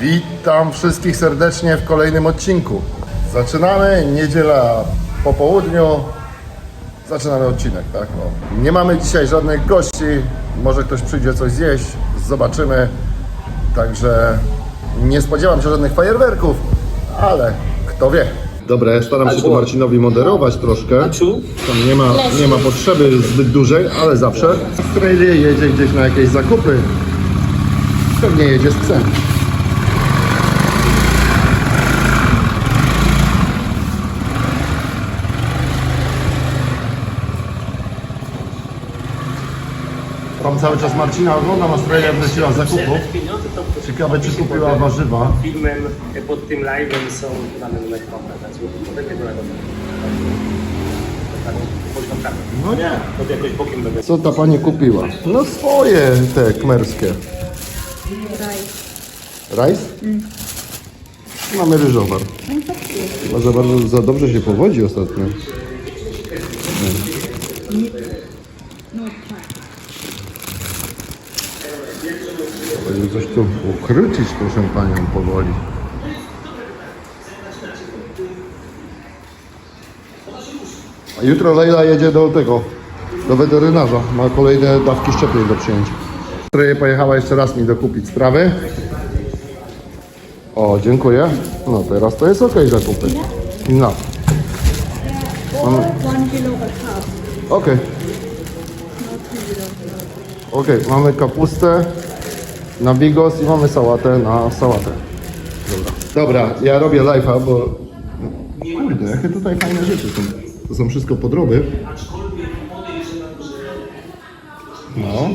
Witam wszystkich serdecznie w kolejnym odcinku. Zaczynamy, niedziela po południu. Zaczynamy odcinek, tak? No. Nie mamy dzisiaj żadnych gości. Może ktoś przyjdzie coś zjeść, zobaczymy. Także nie spodziewam się żadnych fajerwerków, ale kto wie. Dobra, ja staram się tu Marcinowi moderować troszkę. Tam nie ma, nie ma potrzeby zbyt dużej, ale zawsze. W trailie jedzie gdzieś na jakieś zakupy. Pewnie jedzie z psem. Cały czas Marcina oglądam, a Strejla wróciła z zakupów. Ciekawe, czy kupiła warzywa. filmem pod tym live'em są dane numer konta, więc podejdę do tego. Bądź tam No nie. To jakoś bokiem będę. Co ta pani kupiła? No swoje te kmerskie. Rajs? Mamy ryżowar. Chyba za bardzo, za dobrze się powodzi ostatnio. Będzie coś tu ukrycić, proszę panią, powoli. A jutro Leila jedzie do tego, do weterynarza. Ma kolejne dawki szczepień do przyjęcia. Troje pojechała jeszcze raz mi dokupić sprawy. O, dziękuję. No teraz to jest ok zakupy. No, kilo of carb. okej. Okej, mamy kapustę na bigos i mamy sałatę na sałatę. Dobra. Dobra, ja robię live'a, bo... Kurde, jakie tutaj fajne rzeczy są. To są wszystko podroby. No,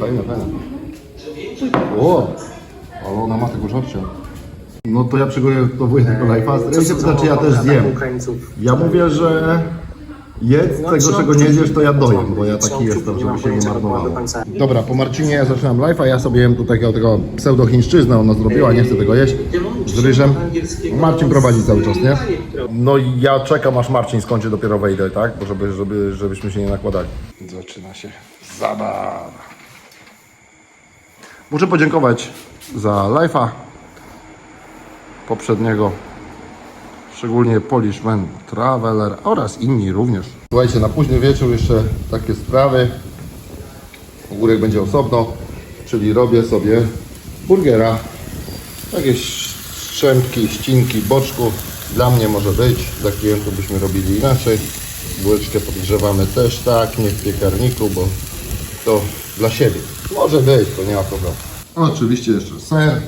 fajne, fajne. O, ale ona ma tego żarcia. No to ja przygotowuję tego live'a. Ja się pyta, czy ja też zjem. Ja mówię, że jedz tego, czego nie zjesz, to ja dojem, bo ja taki jestem, żeby się nie marnowało. Dobra, po Marcinie ja zaczynam live'a, ja sobie jem tu takiego tego pseudo-chińszczyznę, ona zrobiła, nie chcę tego jeść, z ryżem. Marcin prowadzi cały czas, nie? No i ja czekam, aż Marcin skończy, dopiero wejdę, tak? Bo żeby, żeby, żebyśmy się nie nakładali. Zaczyna się zabawa. Muszę podziękować za live'a poprzedniego szczególnie Polish Man Traveler oraz inni również. Słuchajcie, na późny wieczór jeszcze takie sprawy. Ogórek będzie osobno, czyli robię sobie burgera. Jakieś strzępki, ścinki, boczku. Dla mnie może być, dla klientów byśmy robili inaczej. Bułeczkę podgrzewamy też tak, nie w piekarniku, bo to dla siebie. Może być, to nie ma problemu. Oczywiście jeszcze ser,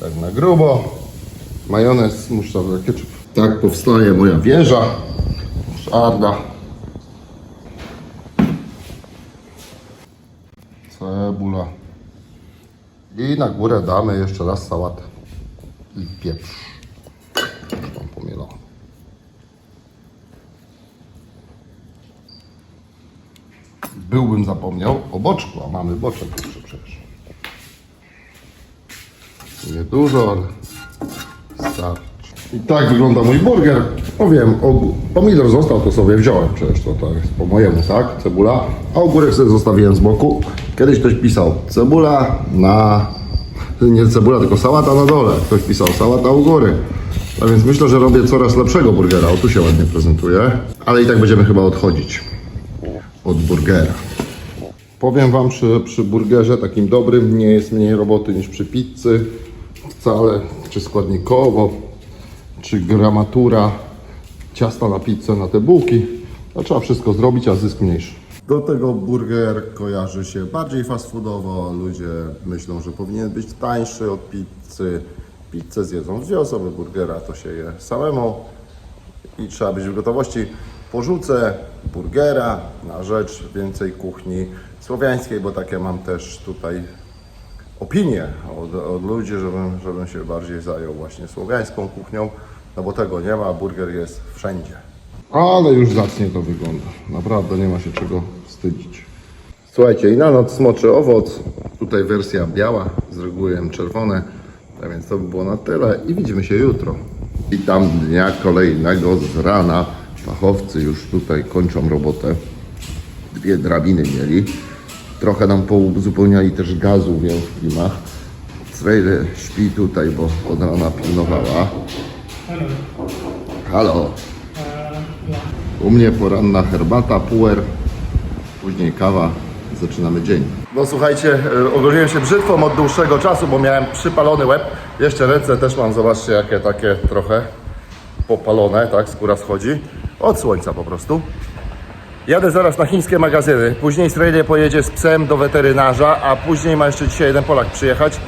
tak na grubo. Majonez, musztarda, ketchup. Tak powstaje moja wieża. Musztarda. Cebula. I na górę damy jeszcze raz sałatę. I pieprz. Już. Byłbym zapomniał o boczku, a mamy boczek jeszcze przecież. Nie dużo, ale. I tak wygląda mój burger. No wiem, pomidor został, to sobie wziąłem przecież, to, to jest po mojemu, tak? Cebula. A ogórek sobie zostawiłem z boku. Kiedyś ktoś pisał cebula na... Nie cebula, tylko sałata na dole. Ktoś pisał sałata u góry. A więc myślę, że robię coraz lepszego burgera. O, tu się ładnie prezentuje. Ale i tak będziemy chyba odchodzić od burgera. Powiem Wam, przy, przy burgerze takim dobrym nie jest mniej roboty niż przy pizzy. Wcale, czy składnikowo, czy gramatura ciasta na pizzę, na te bułki. To trzeba wszystko zrobić, a zysk mniejszy. Do tego burger kojarzy się bardziej fast foodowo. Ludzie myślą, że powinien być tańszy od pizzy. Pizzę zjedzą dwie osoby, burgera to się je samemu i trzeba być w gotowości. Porzucę burgera na rzecz więcej kuchni słowiańskiej, bo takie mam też tutaj opinie od, od ludzi, żebym, żebym się bardziej zajął właśnie słowiańską kuchnią, no bo tego nie ma, burger jest wszędzie. Ale już zacnie to wygląda. Naprawdę nie ma się czego wstydzić. Słuchajcie, i na noc smoczy owoc. Tutaj wersja biała, z reguły czerwone. A więc to by było na tyle i widzimy się jutro. Witam dnia kolejnego z rana. Fachowcy już tutaj kończą robotę. Dwie drabiny mieli. Trochę nam pouzupełniali też gazu w klimach. Strejle śpi tutaj, bo od rana pilnowała. Halo. U mnie poranna herbata, puer, później kawa. Zaczynamy dzień. No słuchajcie, e, ogoliłem się brzytwą od dłuższego czasu, bo miałem przypalony łeb. Jeszcze ręce też mam, zobaczcie, jakie takie trochę popalone, tak, skóra schodzi. Od słońca po prostu. Jadę zaraz na chińskie magazyny. Później Strejlie pojedzie z psem do weterynarza, a później ma jeszcze dzisiaj jeden Polak przyjechać.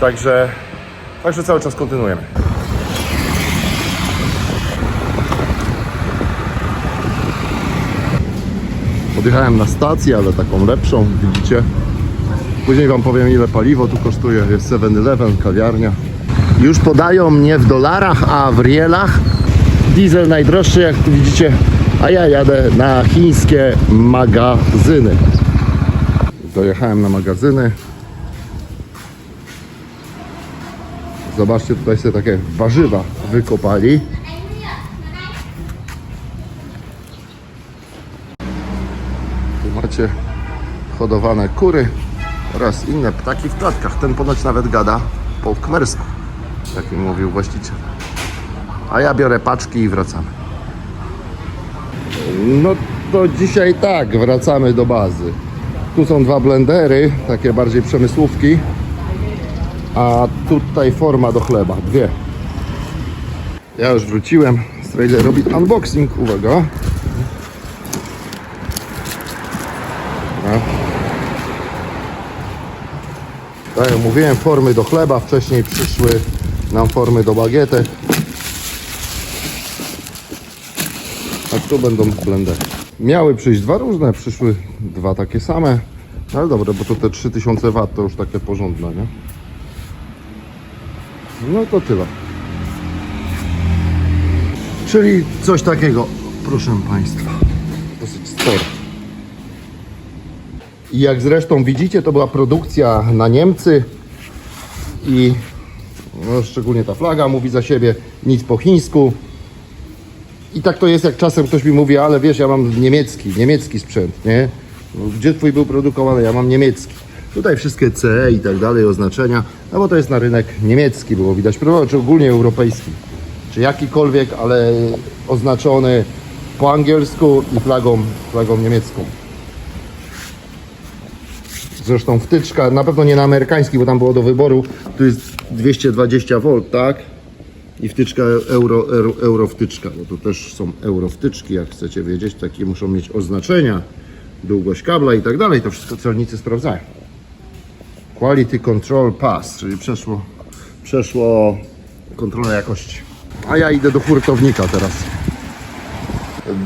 Także, także cały czas kontynuujemy. Podjechałem na stację, ale taką lepszą, widzicie. Później Wam powiem ile paliwo tu kosztuje. Jest 7-Eleven, kawiarnia. Już podają mnie w dolarach, a w rielach. Diesel najdroższy, jak tu widzicie. A ja jadę na chińskie magazyny. Dojechałem na magazyny. Zobaczcie, tutaj sobie takie warzywa wykopali. Tu macie hodowane kury oraz inne ptaki w klatkach. Ten ponoć nawet gada po kmersku, jak mi mówił właściciel. A ja biorę paczki i wracamy. No to dzisiaj tak, wracamy do bazy. Tu są dwa blendery, takie bardziej przemysłówki. A tutaj forma do chleba, dwie. Ja już wróciłem. Strailer robi unboxing, uwaga. Tak jak mówiłem, formy do chleba. Wcześniej przyszły nam formy do bagietek. A tu będą blendery. Miały przyjść dwa różne, przyszły dwa takie same. Ale dobra, bo to te 3000 W to już takie porządne, nie? No to tyle. Czyli coś takiego, proszę Państwa. Dosyć sporo. I jak zresztą widzicie, to była produkcja na Niemcy i no, szczególnie ta flaga mówi za siebie, nic po chińsku. I tak to jest, jak czasem ktoś mi mówi, ale wiesz, ja mam niemiecki, niemiecki sprzęt, nie? No, gdzie twój był produkowany? Ja mam niemiecki. Tutaj wszystkie CE i tak dalej, oznaczenia, no bo to jest na rynek niemiecki, było widać, czy ogólnie europejski. Czy jakikolwiek, ale oznaczony po angielsku i flagą, flagą niemiecką. Zresztą wtyczka, na pewno nie na amerykański, bo tam było do wyboru. Tu jest 220 V, tak? I wtyczka euro, euro, euro wtyczka, bo tu też są euro wtyczki, jak chcecie wiedzieć, takie muszą mieć oznaczenia, długość kabla i tak dalej, to wszystko celnicy sprawdzają. Quality Control Pass, czyli przeszło, przeszło kontrolę jakości. A ja idę do hurtownika teraz.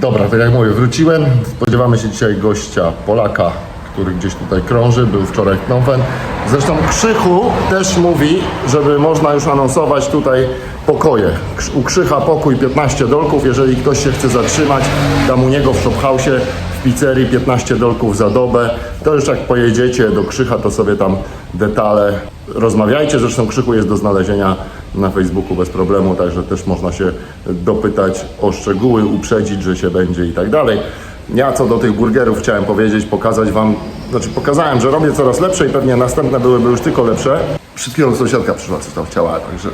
Dobra, tak jak mówię, wróciłem. Spodziewamy się dzisiaj gościa Polaka, który gdzieś tutaj krąży, był wczoraj Penh. Zresztą Krzychu też mówi, żeby można już anonsować tutaj pokoje. U Krzycha pokój 15 dolków, jeżeli ktoś się chce zatrzymać, tam u niego w Shophouse'ie w pizzerii 15 dolków za dobę. To już jak pojedziecie do Krzycha, to sobie tam detale rozmawiajcie. Zresztą Krzychu jest do znalezienia na Facebooku bez problemu, także też można się dopytać o szczegóły, uprzedzić, że się będzie i tak dalej. Ja co do tych burgerów chciałem powiedzieć, pokazać Wam, znaczy pokazałem, że robię coraz lepsze i pewnie następne byłyby już tylko lepsze. Przed chwilą sąsiadka przyszła, coś tam chciała, także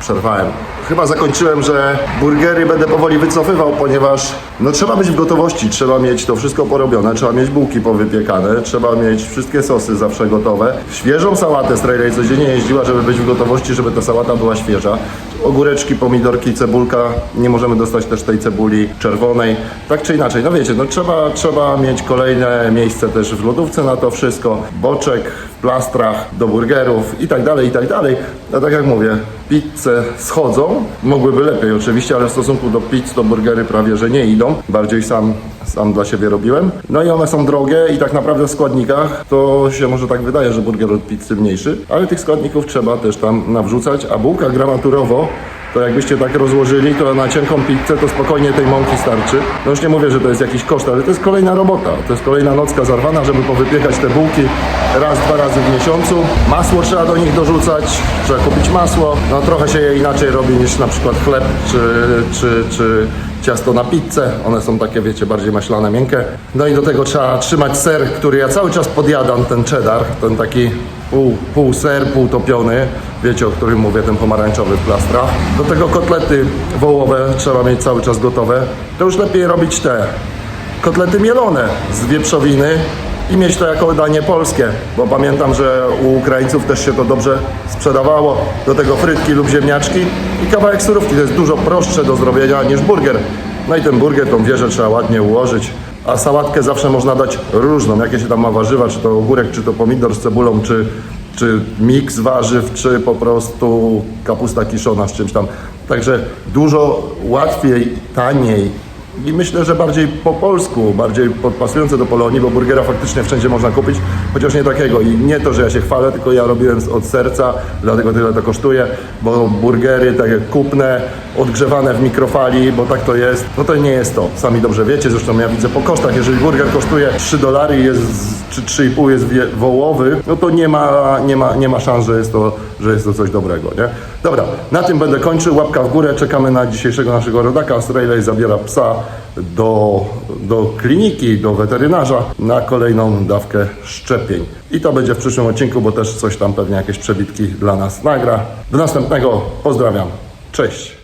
przerwałem. Chyba zakończyłem, że burgery będę powoli wycofywał, ponieważ no trzeba być w gotowości, trzeba mieć to wszystko porobione, trzeba mieć bułki powypiekane, trzeba mieć wszystkie sosy zawsze gotowe, świeżą sałatę z Trailej codziennie jeździła, żeby być w gotowości, żeby ta sałata była świeża. Ogóreczki, pomidorki, cebulka, nie możemy dostać też tej cebuli czerwonej, tak czy inaczej, no wiecie, no trzeba, trzeba mieć kolejne miejsce też w lodówce na to wszystko, boczek plastrach do burgerów i tak dalej, i tak dalej. No tak jak mówię, pizze schodzą, mogłyby lepiej oczywiście, ale w stosunku do pizz to burgery prawie, że nie idą, bardziej sam, sam dla siebie robiłem. No i one są drogie i tak naprawdę w składnikach to się może tak wydaje, że burger od pizzy mniejszy, ale tych składników trzeba też tam nawrzucać, a bułka gramaturowo to jakbyście tak rozłożyli, to na cienką pizzę to spokojnie tej mąki starczy. No już nie mówię, że to jest jakiś koszt, ale to jest kolejna robota. To jest kolejna nocka zarwana, żeby powypiekać te bułki raz, dwa razy w miesiącu. Masło trzeba do nich dorzucać, trzeba kupić masło. No trochę się je inaczej robi niż na przykład chleb czy, czy, czy, ciasto na pizzę. One są takie, wiecie, bardziej maślane, miękkie. No i do tego trzeba trzymać ser, który ja cały czas podjadam, ten cheddar, ten taki pół, pół ser, pół topiony. Wiecie, o którym mówię, ten pomarańczowy w plastrach. Do tego kotlety wołowe trzeba mieć cały czas gotowe. To już lepiej robić te kotlety mielone z wieprzowiny i mieć to jako danie polskie, bo pamiętam, że u Ukraińców też się to dobrze sprzedawało. Do tego frytki lub ziemniaczki i kawałek surówki. To jest dużo prostsze do zrobienia niż burger. No i ten burger, tą wieżę trzeba ładnie ułożyć. A sałatkę zawsze można dać różną, jakie się tam ma warzywa, czy to ogórek, czy to pomidor z cebulą, czy, czy miks warzyw, czy po prostu kapusta kiszona z czymś tam. Także dużo łatwiej, taniej i myślę, że bardziej po polsku, bardziej podpasujące do Polonii, bo burgera faktycznie wszędzie można kupić, chociaż nie takiego. I nie to, że ja się chwalę, tylko ja robiłem od serca, dlatego tyle to kosztuje, bo burgery takie kupne, odgrzewane w mikrofali, bo tak to jest, no to nie jest to. Sami dobrze wiecie, zresztą ja widzę po kosztach, jeżeli burger kosztuje 3 dolary jest, czy 3,5 jest wołowy, no to nie ma, nie ma, nie ma szans, że jest, to, że jest to coś dobrego, nie? Dobra, na tym będę kończył, łapka w górę, czekamy na dzisiejszego naszego rodaka, Australia zabiera psa do, do kliniki, do weterynarza na kolejną dawkę szczepień. I to będzie w przyszłym odcinku, bo też coś tam pewnie jakieś przebitki dla nas nagra. Do następnego, pozdrawiam, cześć!